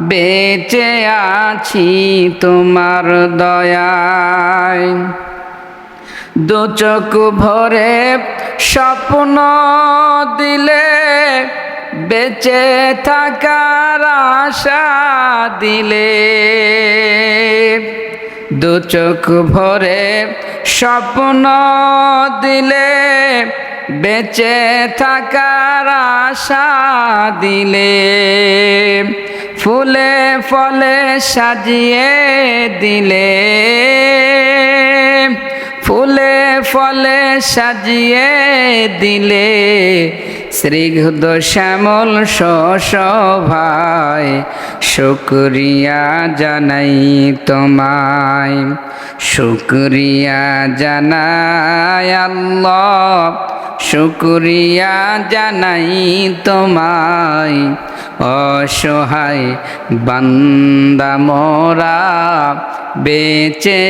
বেঁচে আছি তোমার দয়ায়। দু চোখ ভরে স্বপ্ন দিলে বেঁচে থাকার আশা দিলে। দু চোখ ভরে স্বপ্ন দিলে বেঁচে থাকার আশা দিলে। ফুলে ফলে সাজিয়ে দিলে। ফুলে ফলে সাজিয়ে দিলে। শ্রীঘুদ শ্যামল শোভায় শুক্রিয়া জানাই তোমায়। শুক্রিয়া জানাই আল্লাহ। শুক্রিয়া জানাই তোমায়। অসহায় বান্দা মোরা বেঁচে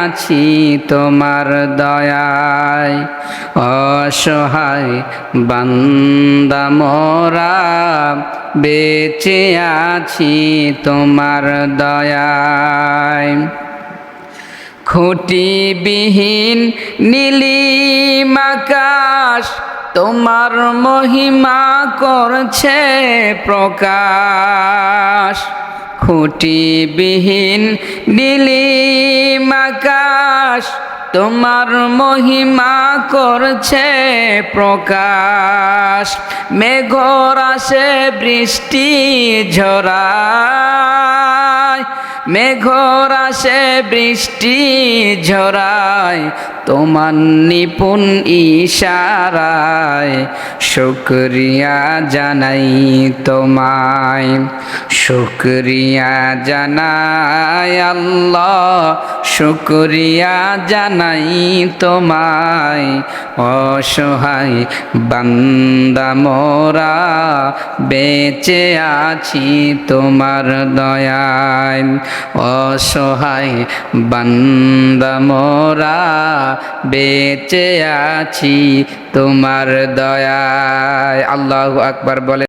আছি তোমার দয়ায়। অসহায় বান্দা মোরা বেঁচে আছি তোমার দয়ায়। খুঁটিবিহীন নীলিমাকাশ তোমার মহিমা করছে প্রকাশ। খুঁটিবিহীন নীলিমাকাশ তোমার মহিমা করছে প্রকাশ। মেঘর আসে বৃষ্টি ঝরায় মেঘর আসে বৃষ্টি ঝরায় তোমার নিপুণ ইশারায় শুক্রিয়া জানাই তোমায়। শুক্রিয়া জানাই আল্লাহ, শুক্রিয়া জানাই তোমায়। অসহায় বান্দা মোরা, বেঁচে আছি তোমার দয়ায়। অসহায় বান্দা মোরা বেঁচে আছি তোমার দয়ায়। আল্লাহ আকবার বলে